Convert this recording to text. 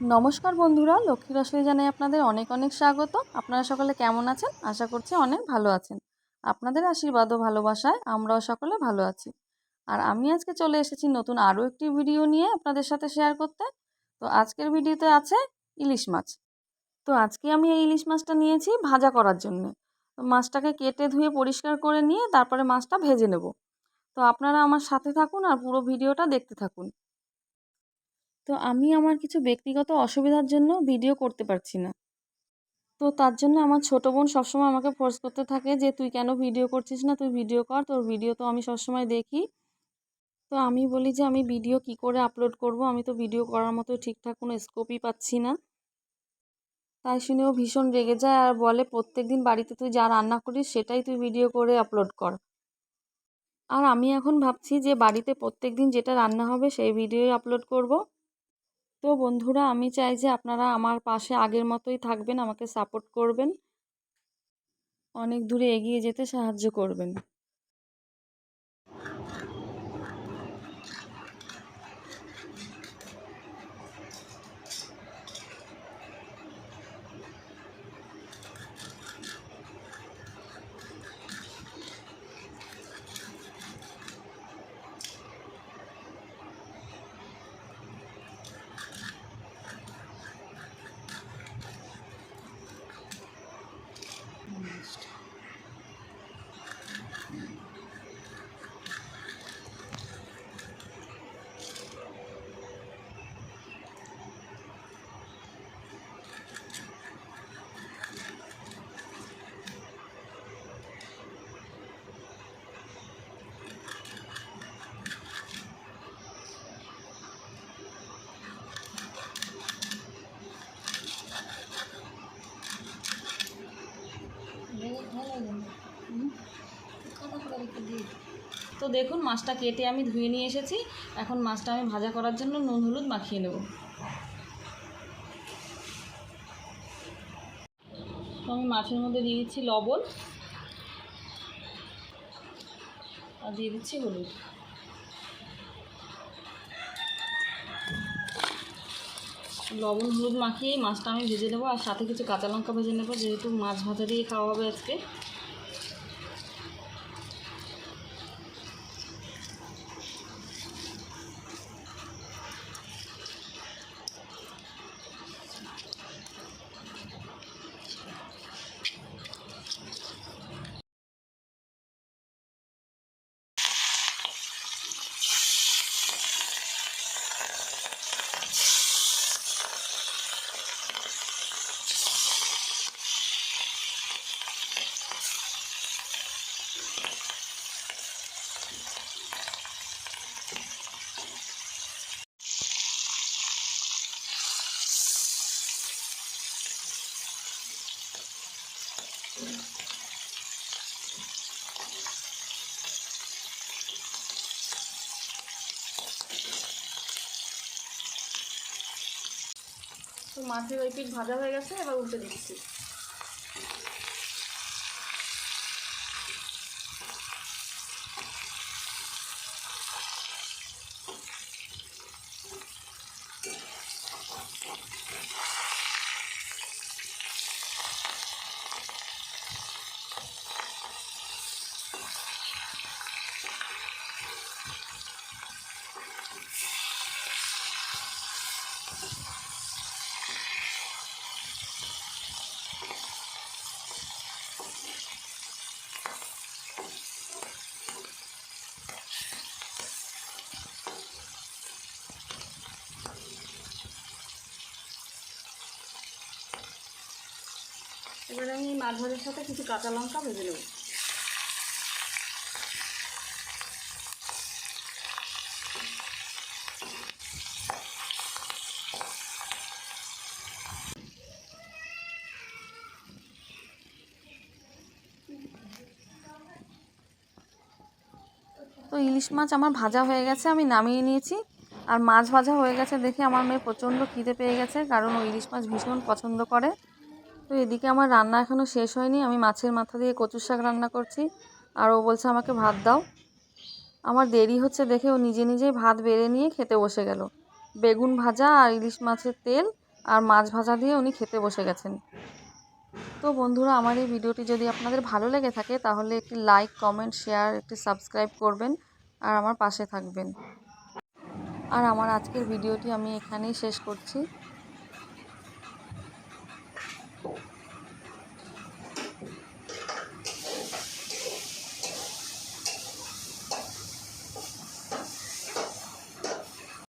নমস্কার বন্ধুরা লক্ষ্মী রসলি জানাই আপনাদের অনেক অনেক স্বাগত। আপনারা সকলে কেমন আছেন? আশা করছি অনেক ভালো আছেন। আপনাদের আশীর্বাদ ও ভালোবাসায় আমরাও সকলে ভালো আছি। আর আমি আজকে চলে এসেছি নতুন আরও একটি ভিডিও নিয়ে আপনাদের সাথে শেয়ার করতে। তো আজকের ভিডিওতে আছে ইলিশ মাছ। তো আজকে আমি এই ইলিশ মাছটা নিয়েছি ভাজা করার জন্য। মাছটাকে কেটে ধুয়ে পরিষ্কার করে নিয়ে তারপরে মাছটা ভেজে নেব। তো আপনারা আমার সাথে থাকুন আর পুরো ভিডিওটা দেখতে থাকুন। তো আমি আমার কিছু ব্যক্তিগত অসুবিধার জন্য ভিডিও করতে পারছি না। তো তার জন্য আমার ছোটো বোন সবসময় আমাকে ফোর্স করতে থাকে যে, তুই কেন ভিডিও করছিস না? তুই ভিডিও কর, তোর ভিডিও তো আমি সবসময় দেখি। তো আমি বলি যে, আমি ভিডিও কি করে আপলোড করব? আমি তো ভিডিও করার মতো ঠিকঠাক কোনো স্কোপই পাচ্ছি না। তাই শুনেও ভীষণ রেগে যায় আর বলে প্রত্যেক দিন বাড়িতে তুই যা রান্না করিস, সেটাই তুই ভিডিও করে আপলোড কর। আর আমি এখন ভাবছি যে, বাড়িতে প্রত্যেক দিন যেটা রান্না হবে, সেই ভিডিওই আপলোড করব। তো বন্ধুরা, আমি চাই যে আপনারা আমার পাশে আগের মতোই থাকবেন, আমাকে সাপোর্ট করবেন। অনেক দূরে এগিয়ে যেতে সাহায্য করবেন। তো দেখুন, মাছটা কেটে আমি ধুয়ে নিয়ে এসেছি। এখন মাছটা আমি ভাজা করার জন্য নুন, হলুদ মাখিয়ে নেব। তো আমি মাছের মধ্যে দিয়ে দিচ্ছি লবণ আর দিয়ে দিচ্ছি হলুদ। লবণ, হলুদ মাখিয়ে মাছটা আমি ভেজে নেব আর সাথে কিছু কাঁচা লঙ্কা ভেজে নেব, যেহেতু মাছ ভাজা দিয়ে খাওয়া হবে আজকে। তো মাছের ওই পিঠ ভাজা হয়ে গেছে এবার উল্টে দিচ্ছি। এবারে আমি মাছ ভাজার সাথে কিছু কাঁচা লঙ্কা ভেজে নেব। তো ইলিশ মাছ আমার ভাজা হয়ে গেছে, আমি নামিয়ে নিয়েছি। আর মাছ ভাজা হয়ে গেছে দেখে আমার মেয়ে প্রচণ্ড খিদে পেয়ে গেছে, কারণ ও ইলিশ মাছ ভীষণ পছন্দ করে। তো এদিকে আমার রান্না এখনও শেষ হয়নি। আমি মাছের মাথা দিয়ে কচুর শাক রান্না করছি। আর ও বলছে, আমাকে ভাত দাও। আমার দেরি হচ্ছে দেখে ও নিজে নিজেই ভাত বেড়ে নিয়ে খেতে বসে গেল। বেগুন ভাজা আর ইলিশ মাছের তেল আর মাছ ভাজা দিয়ে উনি খেতে বসে গেছেন। তো বন্ধুরা, আমার এই ভিডিওটি যদি আপনাদের ভালো লেগে থাকে, তাহলে একটি লাইক, কমেন্ট, শেয়ার, একটি সাবস্ক্রাইব করবেন আর আমার পাশে থাকবেন। আর আমার আজকের ভিডিওটি আমি এখানেই শেষ করছি।